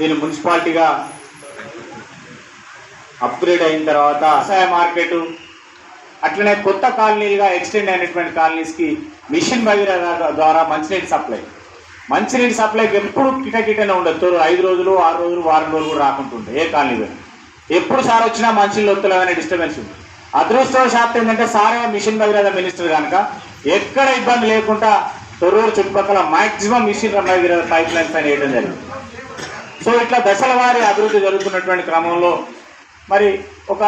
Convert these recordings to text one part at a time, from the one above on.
దీని మున్సిపాలిటీగా అప్గ్రేడ్ అయిన తర్వాత వ్యవసాయ మార్కెట్ అట్లనే కొత్త కాలనీలుగా ఎక్స్టెండ్ అయినటువంటి కాలనీస్కి మిషన్ భగీరథ ద్వారా మంచినీటి సప్లై. మంచినీటి సప్లైకి ఎప్పుడు కిటకిటనే ఉండదు. ఐదు రోజులు ఆరు రోజులు వారం రోజులు కూడా రాకుంటుండే ఏ కాలనీ ఎప్పుడు సార్ వచ్చినా మంచినీళ్ళు వస్తులేమనే డిస్టర్బెన్స్ ఉంది. అదృష్టవశాత్తు ఏంటంటే సారే మిషన్ భగీరథ మినిస్టర్ కనుక ఎక్కడ ఇబ్బంది లేకుండా తొర్రూరు చుట్టుపక్కల maximum mission Bhagiratha pipe lines అని వేయడం జరిగింది. సో ఇట్లా దశల వారి అభివృద్ధి జరుగుతున్నటువంటి క్రమంలో మరి ఒక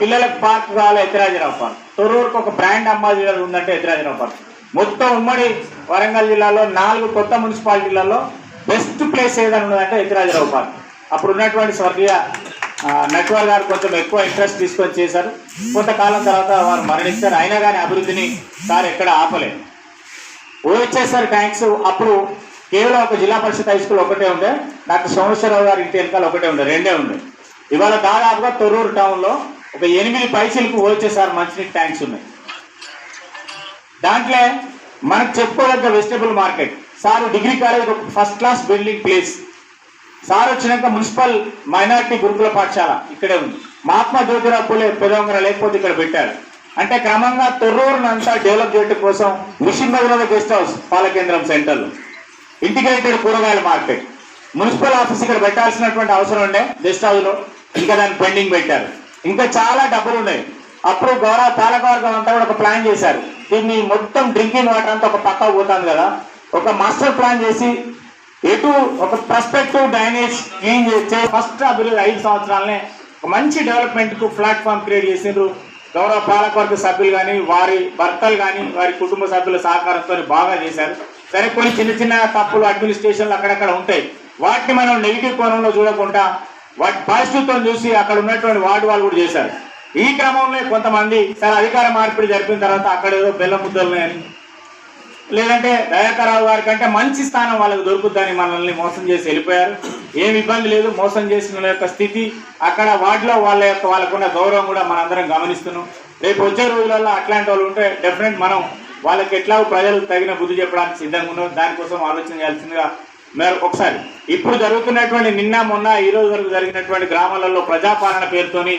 పిల్లలకు పార్క్ కావాలి ఎత్తిరాజరావు పార్క్. తొర్రూరుకు ఒక బ్రాండ్ అంబాసిడర్ ఉందంటే ఎత్తిరాజరావు పార్క్. మొత్తం ఉమ్మడి వరంగల్ జిల్లాలో నాలుగు కొత్త మున్సిపాలిటీలలో బెస్ట్ ప్లేస్ ఏదైనా ఉన్నదంటే ఎత్తిరాజరావు పార్క్. అప్పుడు ఉన్నటువంటి స్వర్గీయ ఆ, నట్వర్ గారు కొంచెం ఎక్కువ ఇంట్రెస్ట్ తీసుకొని చేశారు. కొంతకాలం తర్వాత వారు మరణించారు. అయినా కానీ అభివృద్ధిని సార్ ఎక్కడ ఆపలేదు. ఓహెచ్ఎస్ఆర్ ట్యాంక్స్ అప్పుడు కేవలం ఒక జిల్లా పరిషత్ హై స్కూల్ ఒకటే ఉండే డాక్టర్ సోమేశ్వరరావు గారి ఇంటి వెనకాల ఒకటే ఉండే రెండే ఉండే. ఇవాళ దాదాపుగా తొర్రూరు టౌన్లో ఒక ఎనిమిది పైసలకు ఓహెచ్ఎస్ఆర్ మంచినీటి ట్యాంక్స్ ఉన్నాయి. దాంట్లో మనకు చెప్పుకోదగ్గ vegetable market sir degree college ఒక first class building place sir వచ్చినాక మున్సిపల్ మైనారిటీ గురుకుల పాఠశాల ఇక్కడే ఉంది. మహాత్మా జ్యోతిరావు పూలే పెదవంగర లేకపోతే ఇక్కడ పెట్టారు. అంటే క్రమంగా తొర్రూరునంతా డెవలప్ చేయడం కోసం మిషన్ భగీరథ గెస్ట్ హౌస్ పాలకేంద్రం సెంటర్లో ఇంటిగ్రేటెడ్ కూరగాయల మార్కెట్. మున్సిపల్ ఆఫీస్ ఇక్కడ పెట్టాల్సినటువంటి అవసరం ఉండే గెస్ట్ హౌస్లో ఇంకా దాన్ని పెండింగ్ పెట్టారు. ఇంకా చాలా డబ్బులు ఉన్నాయి. అప్పుడు గౌరవ పాలకవర్గం అంతా కూడా ఒక ప్లాన్ చేశారు. దీన్ని మొత్తం డ్రింకింగ్ వాటర్ అంతా ఒక పక్క పోతుంది కదా. ఒక మాస్టర్ ప్లాన్ చేసి ఎటు ఒక ప్రస్పెక్టివ్ డ్రైనేజ్ క్లీన్ చేస్తే ఫస్ట్ అభివృద్ధి ఐదు సంవత్సరాలనే ఒక మంచి డెవలప్మెంట్కు ప్లాట్ఫామ్ క్రియేట్ చేసిండ్రు. గౌరవ పాలకవర్గ సభ్యులు కానీ వారి భర్తలు కానీ వారి కుటుంబ సభ్యుల సహకారంతో బాగా చేశారు. సరే కొన్ని చిన్న చిన్న తప్పులు అడ్మినిస్ట్రేషన్లు అక్కడక్కడ ఉంటాయి. వాటిని మనం నెగిటివ్ కోణంలో చూడకుండా వాటి పాజిటివ్తో చూసి అక్కడ ఉన్నటువంటి వార్డు వాళ్ళు కూడా చేశారు. ఈ క్రమంలో కొంతమంది సరే అధికార మార్పిడి జరిపిన తర్వాత అక్కడ ఏదో బెల్ల ముద్దలు లేదంటే దయాకరావు గారి కంటే మంచి స్థానం వాళ్ళకి దొరుకుద్దని మనల్ని మోసం చేసి వెళ్ళిపోయారు. ఏం ఇబ్బంది లేదు మోసం చేసిన యొక్క స్థితి అక్కడ వాటిలో వాళ్ళ యొక్క వాళ్ళకున్న గౌరవం కూడా మనందరం గమనిస్తున్నాం. రేపు వచ్చే రోజులలో అట్లాంటి వాళ్ళు ఉంటే డెఫినెట్ మనం వాళ్ళకి ఎట్లా ప్రజలకు తగిన బుద్ధి చెప్పడానికి సిద్ధంగా ఉన్నాం దానికోసం ఆలోచన చేయాల్సిందిగా మరి ఒకసారి. ఇప్పుడు జరుగుతున్నటువంటి నిన్న మొన్న ఈ రోజు వరకు జరిగినటువంటి గ్రామాలలో ప్రజాపాలన పేరుతోని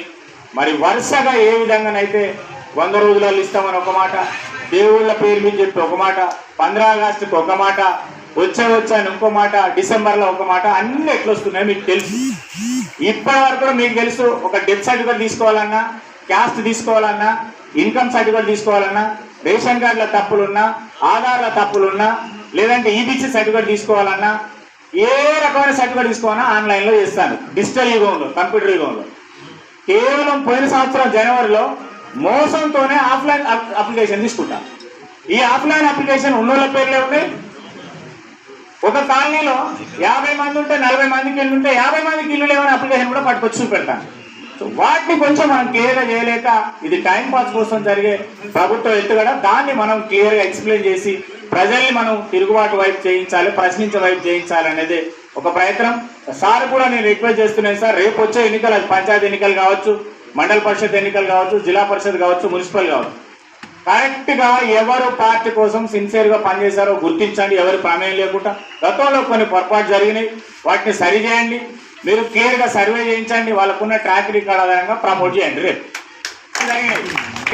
మరి వరుసగా ఏ విధంగానైతే వంద రోజులలో ఇస్తామని ఒక మాట దేవుళ్ళ పేరు మీద చెప్పి ఒక మాట పంద్రా ఆగస్టుకి ఒక మాట వచ్చే వచ్చా ఇంకో మాట డిసెంబర్లో ఒక మాట అన్ని ఎట్లొస్తున్నాయి మీకు తెలుసు. ఇప్పటి వరకు కూడా మీకు తెలుసు ఒక డెత్ సర్టిఫికేట్ తీసుకోవాలన్నా క్యాస్ట్ తీసుకోవాలన్నా ఇన్కమ్ సర్టిఫికేట్ తీసుకోవాలన్నా రేషన్ కార్డుల తప్పులున్నా ఆధార్ల తప్పులున్నా లేదంటే ఈబిసి సర్టిఫికేట్ తీసుకోవాలన్నా ఏ రకమైన సర్టిఫికేట్ తీసుకోవాలన్నా ఆన్లైన్లో చేస్తాను. డిజిటల్ యుగంలో కంప్యూటర్ యుగంలో. కేవలం పోయిన సంవత్సరం జనవరిలో మోసంతోనే ఆఫ్లైన్ అప్- అప్లికేషన్ తీసుకుంటాం. ఈ ఆఫ్లైన్ అప్లికేషన్ ఉన్నోళ్ళ పేర్లే ఉన్నాయి. ఒక కాలనీలో యాభై మంది ఉంటే నలభై మందికి ఇల్లు ఉంటే యాభై మందికి ఇల్లు లేవని అప్లికేషన్ కూడా పట్టుకొచ్చి చూపెడతాను. వాటిని కొంచెం మనం క్లియర్గా చేయలేక ఇది టైం పాస్ కోసం జరిగే ప్రభుత్వ ఎత్తుగడ దాన్ని మనం క్లియర్గా ఎక్స్ప్లెయిన్ చేసి ప్రజల్ని మనం తిరుగుబాటు వైపు చేయించాలి ప్రశ్నించే వైపు చేయించాలి అనేది ఒక ప్రయత్నం. సార్ కూడా నేను రిక్వెస్ట్ చేస్తున్నాను సార్ రేపు వచ్చే ఎన్నికలు అది పంచాయతీ ఎన్నికలు కావచ్చు మండల పరిషత్ ఎన్నికలు కావచ్చు జిల్లా పరిషత్ కావచ్చు మున్సిపల్ కావచ్చు. కరెక్ట్గా ఎవరు పార్టీ కోసం సిన్సియర్గా పనిచేశారో గుర్తించండి ఎవరి ప్రమేయం లేకుండా. గతంలో కొన్ని పొరపాటు జరిగినాయి వాటిని సరిచేయండి మీరు క్లియర్గా సర్వే చేయించండి వాళ్ళకున్న ట్రాక్ రికార్డ్ ఆధారంగా ప్రమోట్ చేయండి రేపు.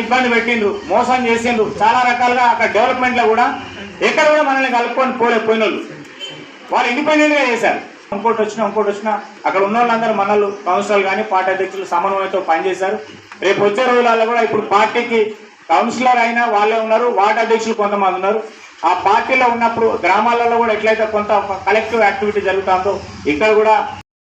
ఇబ్బంది పెట్టిండ్రు మోసం చేసిండ్రు చాలా రకాలుగా అక్కడ డెవలప్మెంట్లో కూడా ఎక్కడ కూడా మనల్ని కలుపుకొని పోలేకపోయిన వాళ్ళు వాళ్ళు ఇండిపెండెంట్గా చేశారు. ఇంకోటి వచ్చినా ఇంకోటి వచ్చినా అక్కడ ఉన్న వాళ్ళందరూ మనలు కౌన్సిలర్ కానీ పార్టీ అధ్యక్షులు సమన్వయంతో పనిచేశారు. రేపు వచ్చే రోజులలో కూడా ఇప్పుడు పార్టీకి కౌన్సిలర్ అయినా వాళ్ళే ఉన్నారు వార్డు అధ్యక్షులు కొంతమంది ఉన్నారు. ఆ పార్టీలో ఉన్నప్పుడు గ్రామాలలో కూడా ఎట్లయితే కొంత కలెక్టివ్ యాక్టివిటీ జరుగుతుందో ఇక్కడ కూడా